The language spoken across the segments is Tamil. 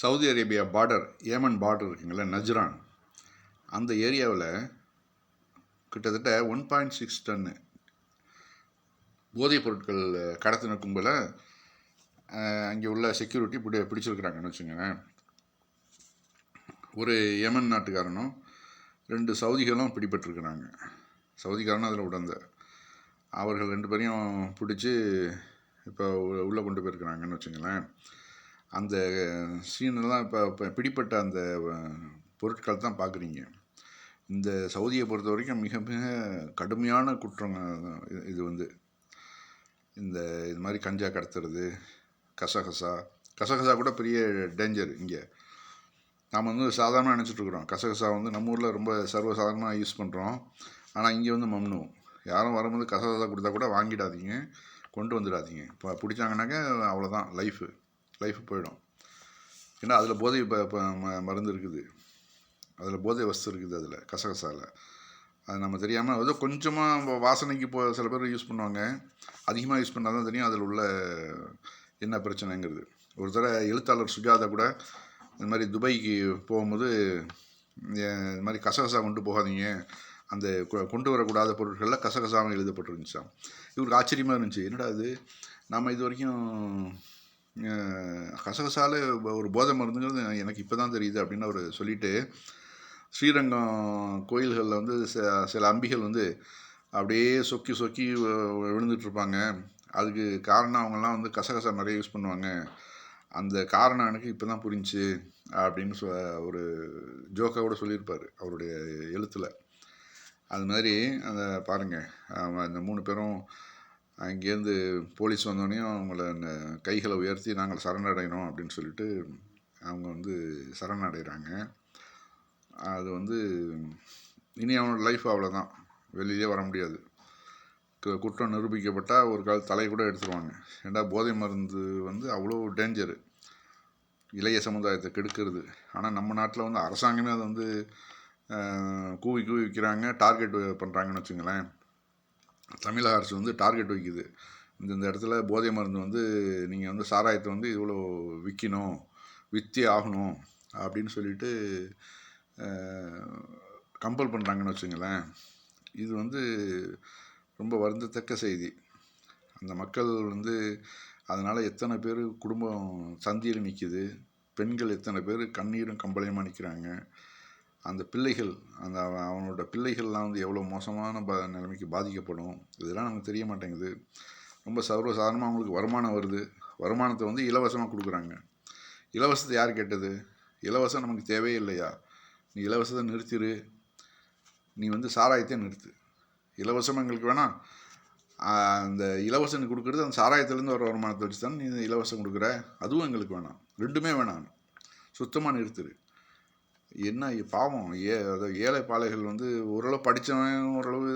Saudi Arabia border Yemen border இருக்குங்களே நஜ்ரான். அந்த ஏரியாவில் கிட்டத்தட்ட ஒன் பாயிண்ட் சிக்ஸ் டன்னு போதைப் பொருட்கள் கடத்தின கும்பலை அங்கே உள்ள செக்யூரிட்டி பிடி பிடிச்சிருக்கிறாங்கன்னு வச்சுக்கோங்களேன். ஒரு ஏமன் நாட்டுக்காரனும் ரெண்டு சவுதிகளும் பிடிபட்டிருக்கிறாங்க. சவுதிக்காரனும் அதில் உடந்த. அவர்கள் ரெண்டு பேரையும் பிடிச்சி இப்போ உள்ளே கொண்டு போயிருக்கிறாங்கன்னு வச்சுங்களேன் அந்த சீனெல்லாம் இப்போ இப்போ பிடிப்பட்ட அந்த பொருட்கள் தான் பார்க்குறீங்க இந்த சவுதியை பொறுத்த வரைக்கும் மிக மிக கடுமையான குற்றம் இது வந்து. இந்த இது மாதிரி கஞ்சா கடத்துறது கசகசா. கசகசா கூட பெரிய டேஞ்சர் இங்கே. நாம் வந்து சாதாரணமாக நினச்சிட்ருக்குறோம் கசகசா வந்து நம்ம ஊரில் ரொம்ப சர்வசாதாரணமாக யூஸ் பண்ணுறோம் ஆனால் இங்கே வந்து மம்னு. யாரும் வரும்போது கசகசா கொடுத்தா கூட வாங்கிடாதீங்க. கொண்டு வந்துடாதீங்க. இப்போ பிடிச்சாங்கனாக்கா அவ்வளோதான் லைஃபு. லைஃப் போயிடும். ஏன்னா அதில் போதை இப்போ மருந்து இருக்குது. அதில் போதை வஸ்து இருக்குது அதில் கசகசாவில் அது நம்ம தெரியாமல் ஏதோ கொஞ்சமாக வாசனைக்கு இப்போ சில பேர் யூஸ் பண்ணுவாங்க. அதிகமாக யூஸ் பண்ணால் தான் தெரியும் அதில் உள்ள என்ன பிரச்சனைங்கிறது. ஒரு தடவை எழுத்தாளர் சுஜாதா கூட இந்த மாதிரி துபாய்க்கு போகும்போது இந்த மாதிரி கசகசா கொண்டு போகாதீங்க. அந்த கொண்டு வரக்கூடாத பொருட்களில் கசகசாமல் எழுதப்பட்டிருந்துச்சான் இவருக்கு ஆச்சரியமாக இருந்துச்சு. என்னடா அது நம்ம இது வரைக்கும் கசகசால ஒரு போதை மருந்துங்கிறது எனக்கு இப்போ தான் தெரியுது அப்படின்னு அவர் சொல்லிவிட்டு ஸ்ரீரங்கம் கோயில்களில் வந்து சில அம்பிகள் வந்து அப்படியே சொக்கி சொக்கி விழுந்துட்டுருப்பாங்க அதுக்கு காரணம் அவங்கெல்லாம் வந்து கசகசா நிறைய யூஸ் பண்ணுவாங்க. அந்த காரணம் எனக்கு இப்போ தான் புரிஞ்சு அப்படின்னு சொ ஒரு ஜோக்காக கூட சொல்லியிருப்பார் அவருடைய எழுத்தில். அது மாதிரி அந்த பாருங்கள் அந்த மூணு பேரும் அங்கேருந்து போலீஸ் வந்தோடனையும் அவங்கள அந்த கைகளை உயர்த்தி நாங்கள் சரணடைகிறோம் அப்படின்னு சொல்லிட்டு அவங்க வந்து சரணடைகிறாங்க. அது வந்து இனி அவனோட லைஃப் அவ்வளோதான் வெளியே வர முடியாது. குற்றம் நிரூபிக்கப்பட்டால் ஒரு கால தலை கூட எடுத்துருவாங்க. ஏன்னா போதை மருந்து வந்து அவ்வளோ டேஞ்சரு இளைய சமுதாயத்தை கெடுக்கிறது. ஆனால் நம்ம நாட்டில் வந்து அரசாங்கமே அதை வந்து கூவி கூவி விற்கிறாங்க டார்கெட் பண்ணுறாங்கன்னு வச்சுங்களேன். தமிழக அரசு வந்து டார்கெட் வைக்குது. இந்த இந்த இடத்துல போதை மருந்து வந்து நீங்கள் வந்து சாராயத்தை வந்து இவ்வளோ விற்கணும் விற்றே ஆகணும் அப்படின்னு சொல்லிட்டு கம்பல் பண்ணுறாங்கன்னு வச்சுங்களேன். இது வந்து ரொம்ப வருந்தத்தக்க செய்தி. அந்த மக்கள் வந்து அதனால் எத்தனை பேர் குடும்பம் சந்தியில் நிற்கிது பெண்கள் எத்தனை பேர் கண்ணீரும் கம்பளையுமாக நிற்கிறாங்க அந்த பிள்ளைகள் அந்த அவனோட பிள்ளைகள்லாம் வந்து எவ்வளோ மோசமான ப நிலைமைக்கு பாதிக்கப்படும் இதெல்லாம் நமக்கு தெரிய மாட்டேங்குது. ரொம்ப சர்வசாதாரணமாக அவங்களுக்கு வருமானம் வருது. வருமானத்தை வந்து இலவசமாக கொடுக்குறாங்க. இலவசத்தை யார் கேட்டது? இலவசம் நமக்கு தேவையே இல்லையா? நீ இலவசத்தை நிறுத்திடு நீ வந்து சாராயத்தை நிறுத்து. இலவசம் எங்களுக்கு வேணாம் அந்த இலவசம் கொடுக்குறது அந்த சாராயத்துலேருந்து வர வருமானத்தை வச்சு தான் நீ இலவசம் கொடுக்குற. அதுவும் எங்களுக்கு வேணாம். ரெண்டுமே வேணாம். சுத்தமாக நிறுத்துரு. என்ன பாவம். ஏ அதாவது ஏழை பாலைகள் வந்து ஓரளவு படித்தவன் ஓரளவு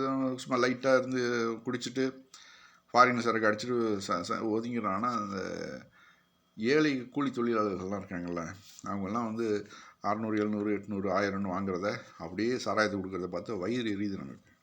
சும்மா லைட்டாக இருந்து குடிச்சிட்டு ஃபாரின் சரக்கு அடிச்சுட்டு ச ச ஒதுங்கிறான் ஆனால் அந்த ஏழை கூலி தொழிலாளர்கள்லாம் இருக்காங்கள்ல அவங்கெல்லாம் வந்து அறநூறு எழுநூறு எட்நூறு ஆயிரம்னு வாங்குறத அப்படியே சாராயத்தை கொடுக்குறத பார்த்து வயிறு எரியுது நமக்கு.